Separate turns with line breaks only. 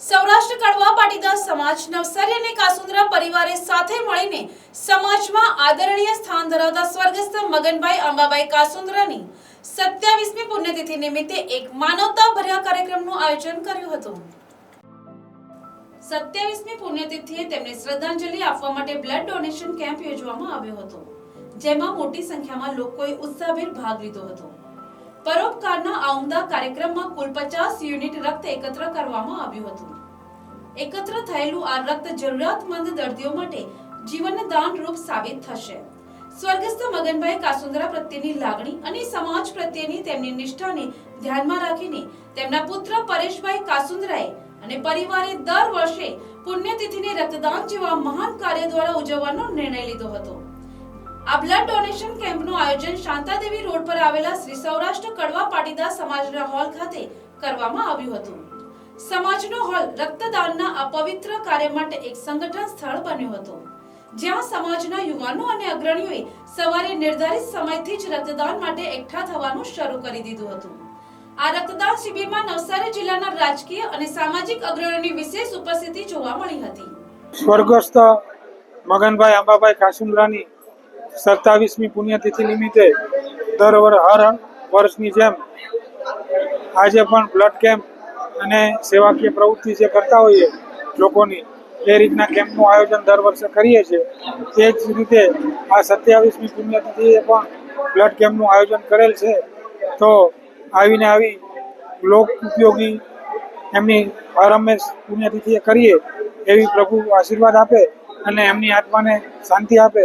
સૌરાષ્ટ્ર કડવા પાટીદાર સમાજ નવસારી અને કાસુંદરા પરિવારે સાથે મળીને સમાજમાં આદરણીય સ્થાન ધરાવતા સ્વર્ગસ્થ મગનભાઈ અંબાભાઈ કાસુંદ્રાની સત્યાવીસમી પુણ્યતિથિ નિમિત્તે એક માનવતા ભર્યા કાર્યક્રમનું આયોજન કર્યું હતું. સત્યાવીસમી પુણ્યતિથિએ તેમને શ્રદ્ધાંજલિ આપવા માટે બ્લડ ડોનેશન કેમ્પ યોજવામાં આવ્યો હતો, જેમાં મોટી સંખ્યામાં લોકોએ ઉત્સાહભેર ભાગ લીધો હતો. પરોપકારના આ કાર્યક્રમમાં કુલ પચાસ યુનિટ રક્ત એકત્ર કરવામાં આવ્યું હતું. એકત્ર થયેલું આ રક્ત જરૂરિયાતમંદ દર્દીઓ માટે જીવન દાન રૂપ સાબિત થશે. સ્વર્ગસ્થ મગનભાઈ કાસુંદરા પ્રત્યેની લાગણી અને સમાજ પ્રત્યેની તેમની નિષ્ઠાને ધ્યાનમાં રાખીને તેમના પુત્ર પરેશભાઈ કાસુંદરાએ અને પરિવારે દર વર્ષે પુણ્યતિથિને રક્તદાન જેવા મહાન કાર્ય દ્વારા ઉજવવાનો નિર્ણય લીધો હતો. આ બ્લડ ડોનેશન કેમ્પનું આયોજન શાંતાદેવી રોડ પર આવેલા શ્રી સૌરાષ્ટ્ર કડવા પાટીદાર સમાજના હોલ ખાતે કરવામાં આવ્યું હતું. સમાજનો હોલ રક્તદાનના આ કાર્ય માટે એક સંગઠન સ્થળ બન્યું હતું. જ્યાં સમાજના યુવાનો અને અગ્રણીઓએ સવારે નિર્ધારિત સમયથી જ રક્તદાન માટે એકઠા થવાનું શરૂ કરી દીધું હતું. આ રક્તદાન શિબિરમાં નવસારી જિલ્લાના રાજકીય અને સામાજિક અગ્રણીઓની વિશેષ ઉપસ્થિતિ જોવા મળી હતી.
સ્વર્ગસ્થ મગનભાઈ અંબાભાઈ કાસુંદ્રાની સત્તાવીસમી પુણ્યતિથિ નિમિત્તે દર હર વર્ષની જેમ આજે પણ બ્લડ કેમ્પ અને સેવાકીય પ્રવૃત્તિ જે કરતા હોઈએ લોકોની, એ રીતના કેમ્પનું આયોજન દર વર્ષે કરીએ છીએ. તે જ રીતે આ સત્યાવીસમી પુણ્યતિથિએ પણ બ્લડ કેમ્પનું આયોજન કરેલ છે. તો આવીને આવી લોક ઉપયોગી એમની હરહંમેશ પુણ્યતિથિએ કરીએ એવી પ્રભુ આશીર્વાદ આપે અને એમની આત્માને શાંતિ આપે